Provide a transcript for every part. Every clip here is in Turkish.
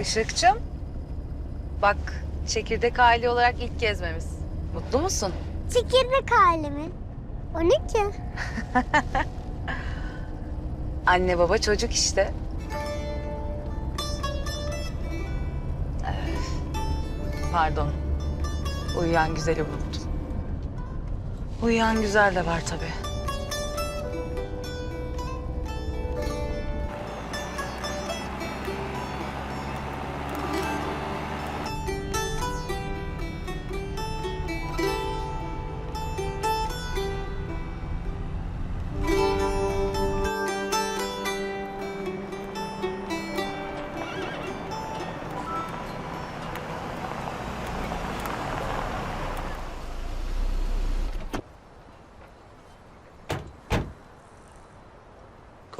Işıkçım. Bak çekirdek aile olarak ilk gezmemiz. Mutlu musun? Çekirdek halimi. O ne ki? Anne baba çocuk işte. Öf, Pardon. Uyuyan güzeli unuttum. Uyuyan güzel de var tabii.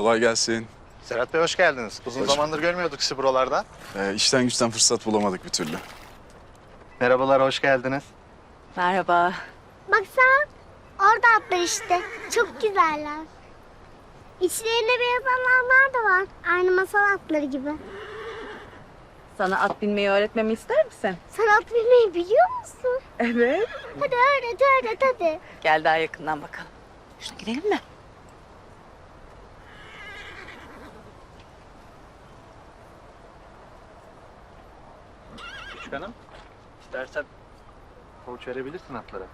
Kolay gelsin. Serhat Bey hoş geldiniz. Uzun Hoş zamandır görmüyorduk sizi buralarda. Ee, işten güçten fırsat bulamadık bir türlü. Merhabalar, hoş geldiniz. Merhaba. Baksana. Orada atlar işte. Çok güzeller. İçlerinde beyaz alanlar da var. Aynı masal atları gibi. Sana at binmeyi öğretmemi ister misin? Sen at binmeyi biliyor musun? Evet. Hadi öğret öğret hadi. Gel daha yakından bakalım. Şuna gidelim mi? Küçük hanım, istersen koç verebilirsin atlara.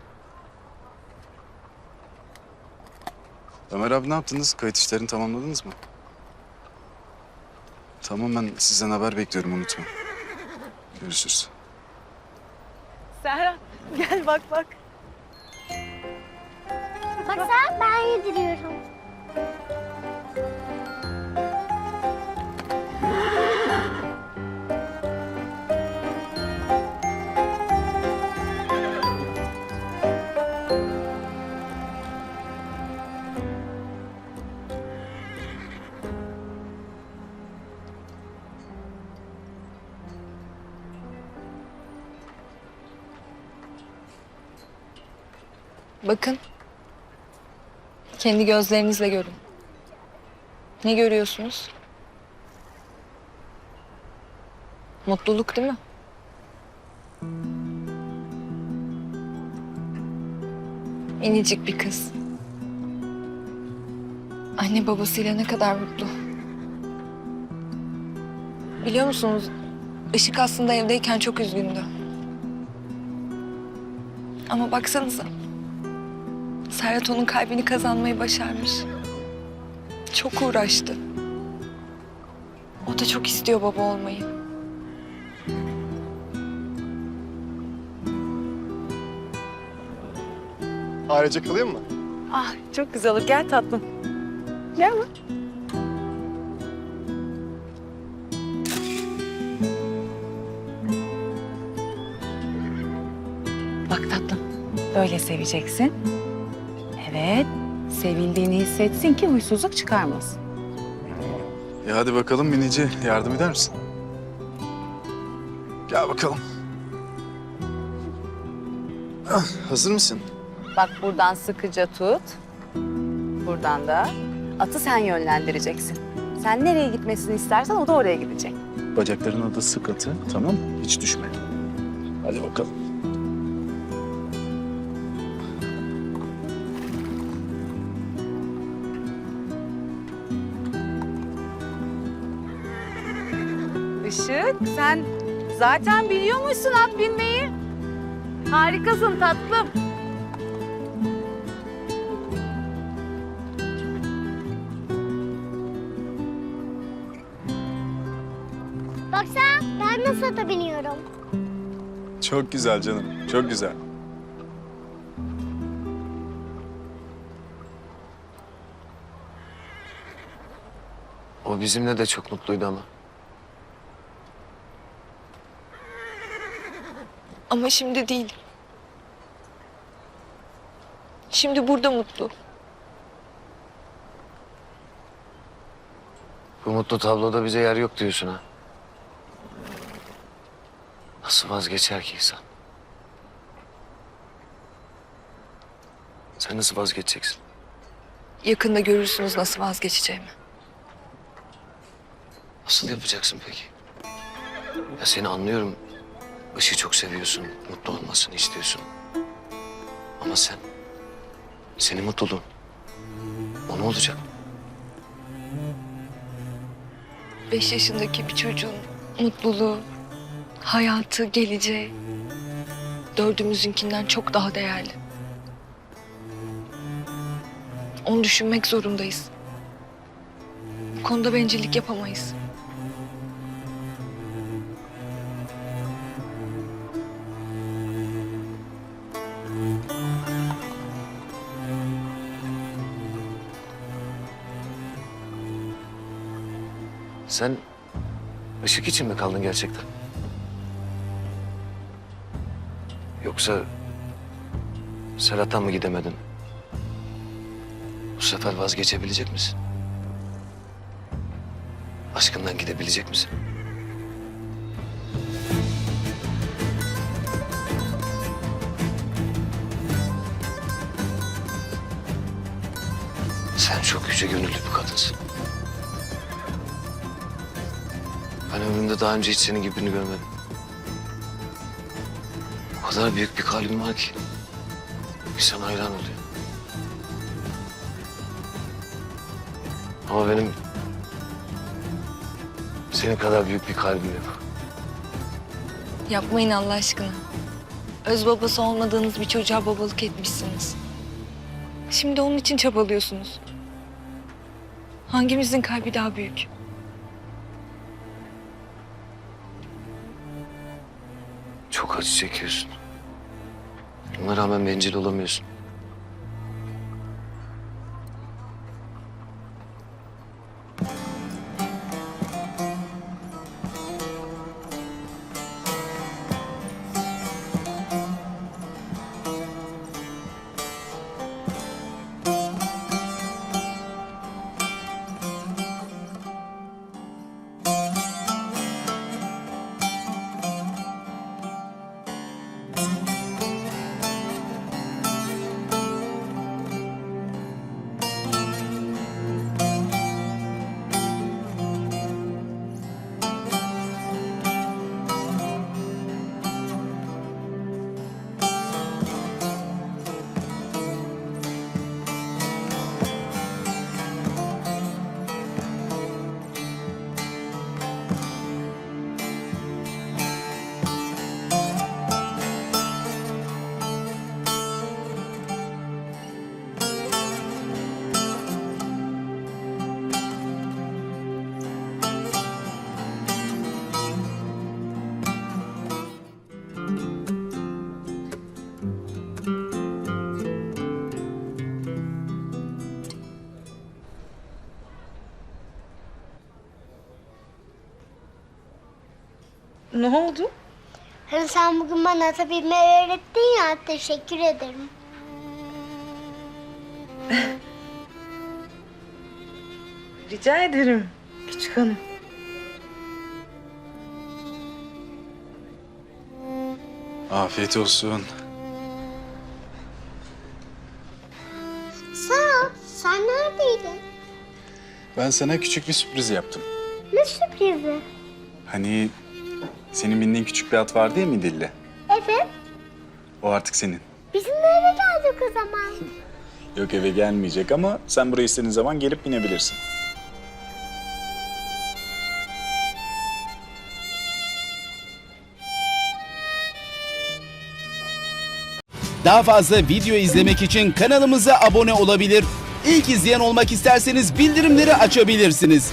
Ömer abi ne yaptınız? Kayıt işlerini tamamladınız mı? Tamam ben sizden haber bekliyorum unutma. Görüşürüz. Serhat gel bak bak. Baksana ben yediriyorum. Bakın. Kendi gözlerinizle görün. Ne görüyorsunuz? Mutluluk değil mi? Minicik bir kız. Anne babasıyla ne kadar mutlu. Biliyor musunuz? Işık aslında evdeyken çok üzgündü. Ama baksanıza. Serhat onun kalbini kazanmayı başarmış. Çok uğraştı. O da çok istiyor baba olmayı. Ayrıca kılayım mı? Ah çok güzel olur. Gel tatlım. Gel bak. Bak tatlım. Böyle seveceksin. Evet. Sevildiğini hissetsin ki huysuzluk çıkarmasın. E hadi bakalım Minici yardım eder misin? Gel bakalım. Ah, hazır mısın? Bak buradan sıkıca tut. Buradan da atı sen yönlendireceksin. Sen nereye gitmesini istersen o da oraya gidecek. Bacaklarına da sık atı tamam? Hiç düşme. Hadi bakalım. Işık sen zaten biliyormuşsun at binmeyi. Harikasın tatlım. Baksana ben nasıl ata biniyorum. Çok güzel canım. Çok güzel. O bizimle de çok mutluydu ama. Ama şimdi değil. Şimdi burada mutlu. Bu mutlu tabloda bize yer yok diyorsun ha. Nasıl vazgeçer ki insan? Sen nasıl vazgeçeceksin? Yakında görürsünüz nasıl vazgeçeceğimi. Nasıl yapacaksın peki? Ya seni anlıyorum. Işığı çok seviyorsun. Mutlu olmasını istiyorsun. Ama sen... Senin mutluluğun. O ne olacak? Beş yaşındaki bir çocuğun mutluluğu, hayatı, geleceği dördümüzünkinden çok daha değerli. Onu düşünmek zorundayız. Bu konuda bencillik yapamayız. Sen ışık için mi kaldın gerçekten? Yoksa Serhat'tan mı gidemedin? Bu sefer vazgeçebilecek misin? Aşkından gidebilecek misin? Sen çok yüce gönüllü bir kadınsın. Ben ömrümde daha önce hiç senin gibi birini görmedim. O kadar büyük bir kalbin var ki. İnsan hayran oluyor. Ama benim senin kadar büyük bir kalbim yok. Yapmayın Allah aşkına. Öz babası olmadığınız bir çocuğa babalık etmişsiniz. Şimdi onun için çabalıyorsunuz. Hangimizin kalbi daha büyük? Çok acı çekiyorsun. Buna rağmen bencil olamıyorsun. Ne oldu? Hani sen bugün bana ata binmeyi öğrettin ya teşekkür ederim. Rica ederim küçük hanım. Afiyet olsun. Sağ ol. Sen neredeydin? Ben sana küçük bir sürpriz yaptım. Ne sürprizi? Hani senin bindiğin küçük bir at vardı ya Midilli. Evet. O artık senin. Bizim de eve geldik o zaman. Yok eve gelmeyecek ama sen buraya istediğin zaman gelip binebilirsin. Daha fazla video izlemek için kanalımıza abone olabilir. İlk izleyen olmak isterseniz bildirimleri açabilirsiniz.